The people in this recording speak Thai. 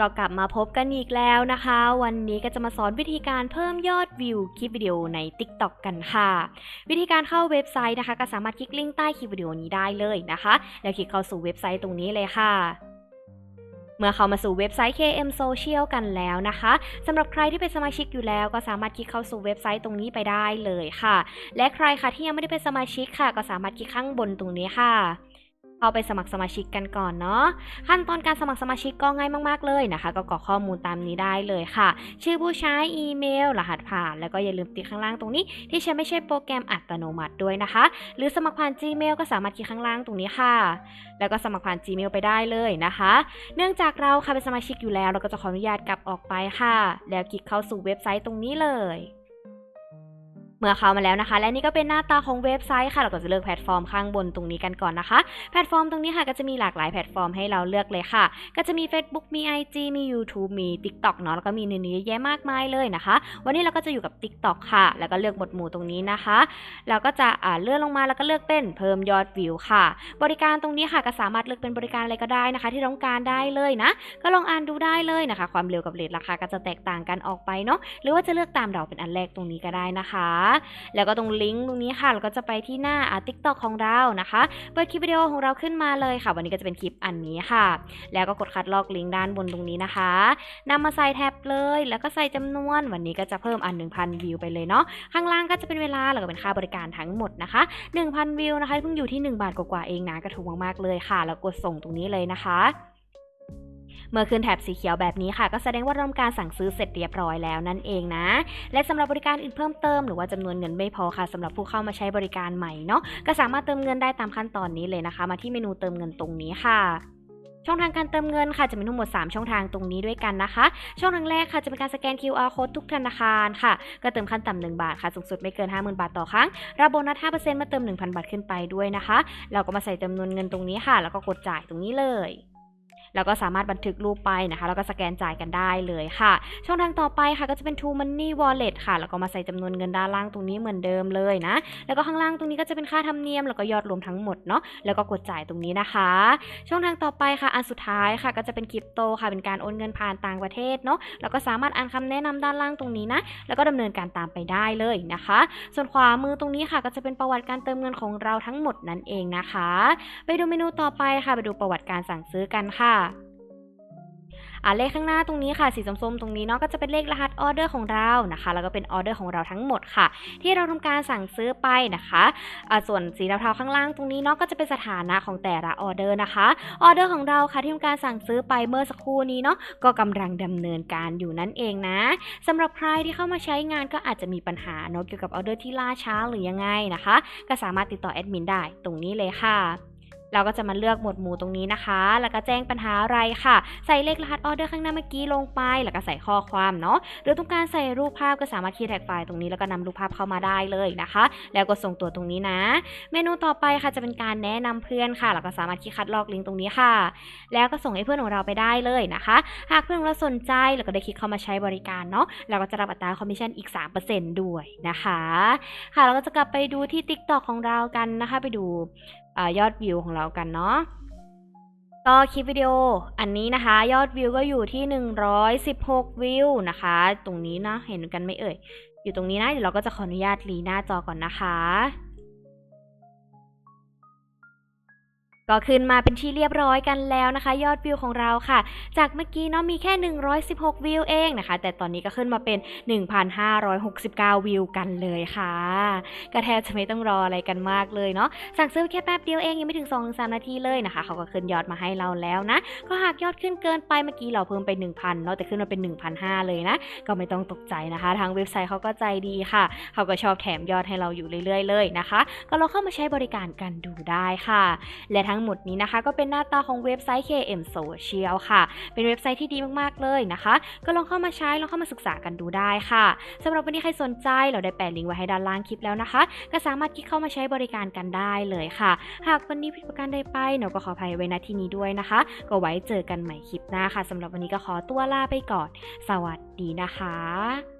ก็กลับมาพบกันอีกแล้วนะคะ วันนี้ก็จะมาสอนวิธีการเพิ่มยอดวิวคลิปวิดีโอใน TikTok กันค่ะ วิธีการเข้าเว็บไซต์นะคะ ก็สามารถคลิกลิงก์ใต้คลิปวิดีโอนี้ได้เลยนะคะ แล้วคลิกเข้าสู่เว็บไซต์ตรงนี้เลยค่ะเมื่อเข้ามาสู่เว็บไซต์ KM Social กันแล้วนะคะสำหรับใครที่เป็นสมาชิกอยู่แล้ว ก็สามารถคลิกเข้าสู่เว็บไซต์ตรงนี้ไปได้เลยค่ะ และใครค่ะที่ยังไม่ได้เป็นสมาชิกค่ะ ก็สามารถคลิกข้างบนตรงนี้ค่ะ เข้าไปสมัครสมาชิกกันก่อนเนาะขั้นตอนการสมัครสมาชิกก็ง่ายมากๆเลยนะคะ ก็กรอกข้อมูลตามนี้ได้เลยค่ะ ชื่อผู้ใช้อีเมล รหัสผ่าน แล้วก็อย่าลืมติดข้างล่างตรงนี้ ที่ใช้ไม่ใช่โปรแกรมอัตโนมัติด้วยนะคะ หรือสมัครผ่าน Gmail ก็สามารถคลิกข้างล่างตรงนี้ค่ะ แล้วก็สมัครผ่าน Gmail ไปได้เลยนะคะ เนื่องจากเราค่ะเป็นสมาชิกอยู่แล้ว เราก็จะขออนุญาตกลับออกไปค่ะ แล้วคลิกเข้าสู่เว็บไซต์ตรงนี้เลย เมื่อเข้ามาแล้วนะคะ และนี่ก็เป็นหน้าตาของเว็บไซต์ค่ะ เราก็จะเลือกแพลตฟอร์มข้างบนตรงนี้กันก่อนนะคะ แพลตฟอร์มตรงนี้ค่ะก็จะมีหลากหลายแพลตฟอร์มให้เราเลือกเลยค่ะ ก็จะมี Facebook มี IG มี YouTube มี TikTok เนาะแล้วก็มีเนื้อเยอะแยะมากมายเลยนะคะ วันนี้เราก็จะอยู่กับ TikTok ค่ะ แล้วก็เลือกหมวดหมู่ตรงนี้นะคะ เราก็จะอ่าเลื่อนลงมาแล้วก็เลือกเป็นเพิ่มยอดวิวค่ะ บริการตรงนี้ค่ะก็สามารถเลือกเป็นบริการอะไรก็ได้นะคะ ที่ต้องการได้เลยนะ ก็ลองอ่านดูได้เลยนะคะ ความเร็วกับเรทราคาก็จะแตกต่างกันออกไปเนาะหรือว่าจะเลือกตามเราเป็นอันแรกตรงนี้ก็ได้นะคะแล้วก็ตรงลิงก์ตรงนี้ค่ะเราก็จะไปที่หน้าอ่า TikTok ของเรานะคะเปิดคลิปวิดีโอของเราขึ้นมาเลยค่ะ วันนี้ก็จะเป็นคลิปอันนี้ค่ะ แล้วก็กดคัดลอกลิงก์ด้านบนตรงนี้นะคะนำมาใส่แท็บเลย แล้วก็ใส่จำนวน วันนี้ก็จะเพิ่มอัน 1,000 วิวไปเลยเนาะข้างล่างก็จะเป็นเวลาแล้วก็เป็นค่าบริการทั้งหมดนะคะ 1,000 วิวนะคะเพิ่งอยู่ที่ 1 บาทกว่าๆเองนะก็ถูกมากๆเลยค่ะ แล้วกดส่งตรงนี้เลยนะคะ เมื่อขึ้นแถบสีเขียวแบบนี้ค่ะ ก็แสดงว่าราทำการสั่งซื้อเสร็จเรียบร้อยแล้วนั่นเองนะ และสำหรับบริการอื่นเพิ่มเติมหรือว่าจำนวนเงินไม่พอค่ะสำหรับผู้เข้ามาใช้บริการใหม่เนาะก็สามารถเติมเงินได้ตามขั้นตอนนี้เลยนะคะ มาที่เมนูเติมเงินตรงนี้ค่ะช่องทางการเติมเงินค่ะจะมีทั้งหมด 3 ช่องทางตรงนี้ด้วยกันนะคะ ช่องทางแรกค่ะจะเป็นการสแกน QR code ทุกธนาคารค่ะ ก็เติมขั้นต่ำ1บาทค่ะสูงสุดไม่เกิน 50,000 บาทต่อครั้งรับโบนัส5%มื่อเติม 1,000 บาทขึ้นไปด้วยนะคะ เราก็มาใส่จำนวนเงินตรงนี้ค่ะ แล้วก็กดจ่ายตรงนี้เลย แล้วก็สามารถบันทึกรูปไปนะคะ แล้วก็สแกนจ่ายกันได้เลยค่ะ ช่องทางต่อไปค่ะก็จะเป็น True Money Wallet ค่ะ แล้วก็มาใส่จำนวนเงินด้านล่างตรงนี้เหมือนเดิมเลยนะ แล้วก็ข้างล่างตรงนี้ก็จะเป็นค่าธรรมเนียม แล้วก็ยอดรวมทั้งหมดเนาะ แล้วก็กดจ่ายตรงนี้นะคะ ช่องทางต่อไปค่ะ อันสุดท้ายค่ะก็จะเป็นคริปโตค่ะ เป็นการโอนเงินผ่านต่างประเทศเนาะ แล้วก็สามารถอ่านคำแนะนำด้านล่างตรงนี้นะ แล้วก็ดำเนินการตามไปได้เลยนะคะ ส่วนขวามือตรงนี้ค่ะก็จะเป็นประวัติการเติมเงินของเราทั้งหมดนั่นเองนะคะ ไปดูเมนูต่อไปค่ะ ไปดูประวัติการสั่งซื้อกันค่ะ อ่าเลขข้างหน้าตรงนี้ค่ะสีส้มๆตรงนี้เนาะก็จะเป็นเลขรหัสออเดอร์ของเรานะคะ แล้วก็เป็นออเดอร์ของเราทั้งหมดค่ะ ที่เราทำการสั่งซื้อไปนะคะอ่าส่วนสีเทาๆข้างล่างตรงนี้เนาะก็จะเป็นสถานะของแต่ละออเดอร์นะคะออเดอร์ของเราค่ะที่ทำการสั่งซื้อไปเมื่อสักครู่นี้เนาะก็กำลังดำเนินการอยู่นั่นเองนะสำหรับใครที่เข้ามาใช้งานก็อาจจะมีปัญหาเนาะเกี่ยวกับออเดอร์ที่ล่าช้าหรือยังไงนะคะ ก็สามารถติดต่อแอดมินได้ตรงนี้เลยค่ะ เราก็จะมาเลือกหมวดหมู่ตรงนี้นะคะ แล้วก็แจ้งปัญหาอะไรค่ะ ใส่เลขรหัสออเดอร์ข้างหน้าเมื่อกี้ลงไป แล้วก็ใส่ข้อความเนาะ หรือต้องการใส่รูปภาพก็สามารถคีย์แท็กไฟล์ตรงนี้แล้วก็นำรูปภาพเข้ามาได้เลยนะคะ แล้วก็ส่งตัวตรงนี้นะ เมนูต่อไปค่ะจะเป็นการแนะนำเพื่อนค่ะ แล้วก็สามารถคลิกคัดลอกลิงก์ตรงนี้ค่ะ แล้วก็ส่งให้เพื่อนของเราไปได้เลยนะคะ หากเพื่อนของเราสนใจแล้วก็ได้คลิกเข้ามาใช้บริการเนาะ เราก็จะรับอัตราคอมมิชชั่นอีก 3%ด้วยนะคะ ค่ะ เราก็จะกลับไปดูที่ TikTok ของเรากันนะคะ ไปดู อยอดวิวของเรากันเนาะก็คลิปวิดีโออันนี้นะคะ ยอดวิวก็อยู่ที่ 116 วิวนะคะ ตรงนี้นะเห็นกันไหมเอ่ย อยู่ตรงนี้นะเดี๋ยวเราก็จะขออนุญาตรีหน้าจอก่อนนะคะ ก็ขึ้นมาเป็นที่เรียบร้อยกันแล้วนะคะ ยอดวิวของเราค่ะ จากเมื่อกี้เนาะมีแค่ 116 วิวเองนะคะ แต่ตอนนี้ก็ขึ้นมาเป็น 1,569 วิวกันเลยค่ะก็แทบจะไม่ต้องรออะไรกันมากเลยเนาะสั่งซื้อแค่แป๊บเดียวเองยังไม่ถึง2อสนาทีเลยนะคะ เขาก็ขึ้นยอดมาให้เราแล้วนะ ก็หากยอดขึ้นเกินไปเมื่อกี้เราเพิ่มไป 1,000เนาะแต่ขึ้นมาเป็น 1,500 เลยนะ ก็ไม่ต้องตกใจนะคะ ทางเว็บไซต์เขาก็ใจดีค่ะ เขาก็ชอบแถมยอดให้เราอยู่เรื่อย ๆ เลยนะคะ ก็ลองเข้ามาใช้บริการกันดูได้ค่ะ และทั้งหมดนี้นะคะ ก็เป็นหน้าตาของเว็บไซต์ KM Social ค่ะ เป็นเว็บไซต์ที่ดีมากๆเลยนะคะ ก็ลองเข้ามาใช้ลองเข้ามาศึกษากันดูได้ค่ะสำหรับวันนี้ใครสนใจเราได้แปะลิงก์ไว้ให้ด้านล่างคลิปแล้วนะคะ ก็สามารถคลิกเข้ามาใช้บริการกันได้เลยค่ะ หากวันนี้ผิดประการใดไปหนูก็ขออภัยไว้ณที่นี้ด้วยนะคะ ก็ไว้เจอกันใหม่คลิปหน้าค่ะสำหรับวันนี้ก็ขอตัวลาไปก่อน สวัสดีนะคะ